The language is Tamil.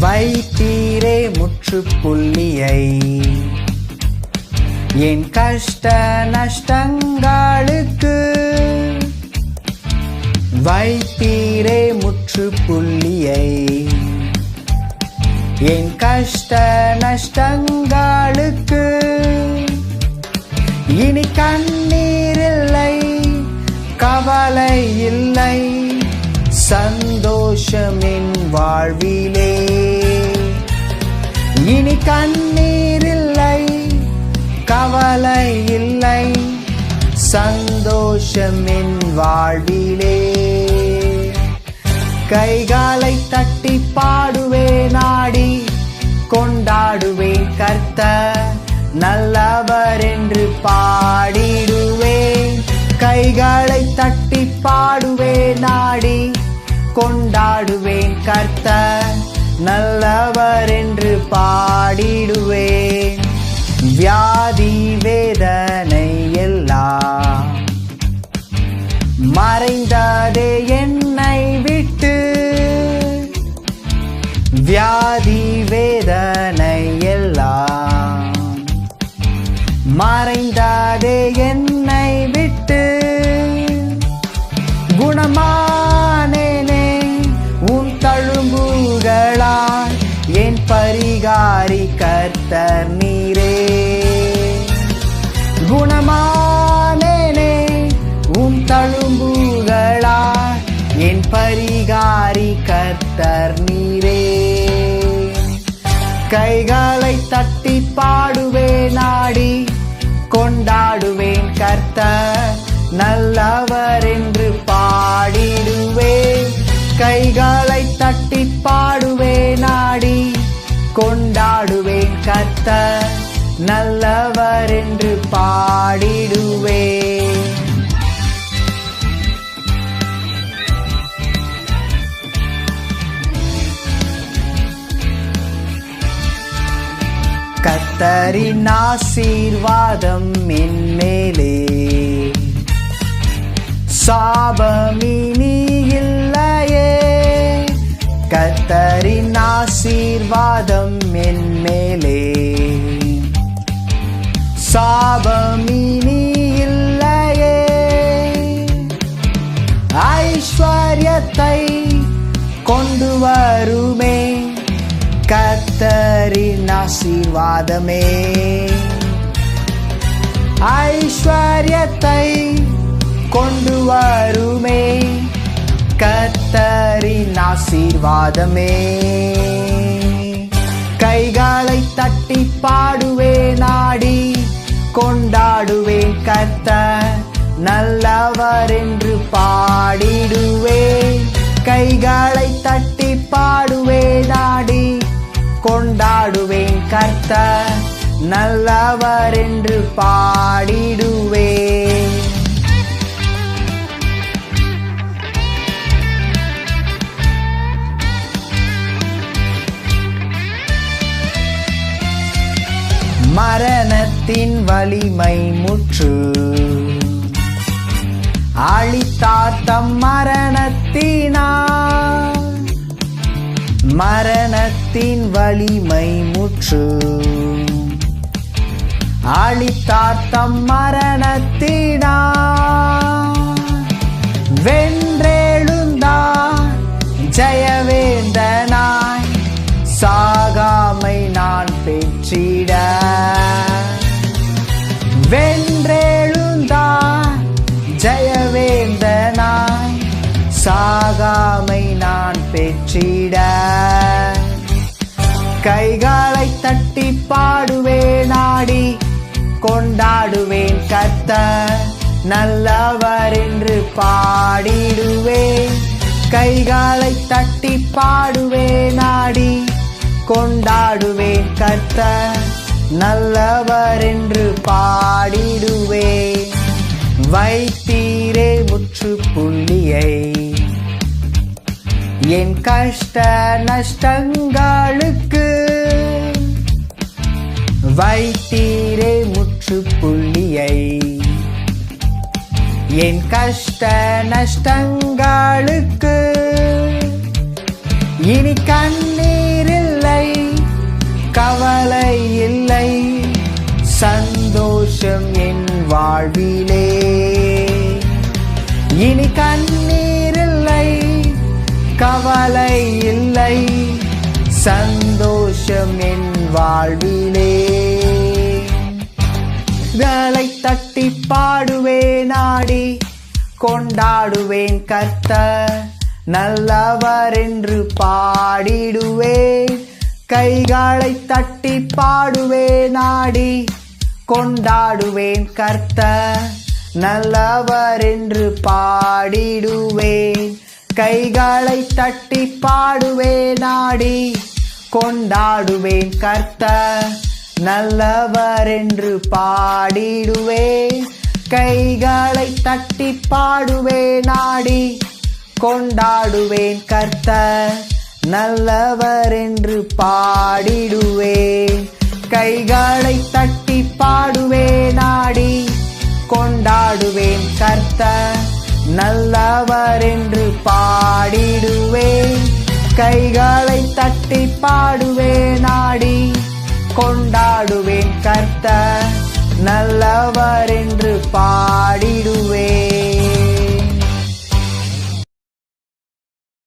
வைத்தீரே முற்றுப்புள்ளியை. என் கஷ்ட நஷ்டங்களுக்கு வைத்தீரே முற்றுப்புள்ளியை. என் கஷ்ட நஷ்டங்களுக்கு இனி கண்ணீர் இல்லை கவலை இல்லை. சந்தோஷம் என் வாழ்விலே. கைகாலை தட்டி பாடுவேன் நாடி கொண்டாடுவேன் கர்த்த நல்லவர் என்று பாடிடுவேன் கைகளை தட்டி பாடுவேன் நாடி கொண்டாடுவேன் கர்த்த நல்லவர் என்று பாடிடுவேன் வியா பரிகாரி கர்த்தர் நீரே. குணமானேனே உம் தழும்புகளா என் பரிகாரி கர்த்தர் நீரே. கைகளை தட்டி பாடுவேன் நாடி கொண்டாடுவேன் கர்த்தர். நல்லவர் கர்த்தர் நல்லவர் என்று பாடிடுவே கத்தரின் ஆசீர்வாதம் என் மேலே. சாபமினி இல்லையே. கத்தரின் ஆசீர்வாதம் சாபமினி இல்லையே. ஐஸ்வர்யத்தை கொண்டு வருமே. கத்தரின் ஆசீர்வாதமே. ஐஸ்வர்யத்தை கொண்டு வருமே. கத்தரின் ஆசீர்வாதமே. கைகாலை தட்டி பாடு. கொண்டாடுவேன் கத்த நல்லவர் என்று பாடிடுவேன் கைகளை தட்டி பாடுவே நாடி கொண்டாடுவேன் கத்த நல்லவர் என்று பாடிடுவேன் மரணத்தின் வலிமை முற்று. அழித்தாத்தம் மரணத்தினார் மரணத்தின் வலிமை முற்று. அழித்தாத்தம் மரணத்தினார் வென்றெழுந்தார் ஜெயவேந்தனாய் சாகாமை நான் பெற்றிட. கைகாலை தட்டி பாடுவேன் நாடி கொண்டாடுவேன் கத்த நல்லவர் என்று பாடிடுவேன். கைகாலை தட்டி பாடுவேன் நாடி கொண்டாடுவேன் கத்த நல்லவர் என்று பாடிடுவேன். வைத்தீரே முற்றுப்புள்ளியை என் கஷ்ட நஷ்டங்களுக்கு வைத்தீரே முற்றுப்புள்ளியை. என் கஷ்ட நஷ்டங்களுக்கு இனி கண்ணே கவலை இல்லை. சந்தோஷம் என் வாழ்விலே. வேலை தட்டி பாடுவேன் ஆடி கொண்டாடுவேன் கர்த்தர். நல்லவர் என்று பாடிடுவேன் கைகளை தட்டி பாடுவேன் ஆடி கொண்டாடுவேன் கர்த்த நல்லவர் என்று பாடிடுவேன் கைகளை தட்டி பாடுவேன் ஆடி கொண்டாடுவேன் கர்த்த நல்லவர் என்று பாடிடுவேன் கைகளை தட்டி பாடுவேன் ஆடி கொண்டாடுவேன் கர்த்த நல்லவர் என்று பாடிடுவேன் கைகளை தட்டி பாடுவேன் ஆடி கொண்டாடுவேன் கர்த்தர். நல்லவர் என்று பாடிடுவேன். கைகளை தட்டி பாடுவேன் ஆடி கொண்டாடுவேன் கர்த்த நல்லவர் என்று பாடிடுவேன்.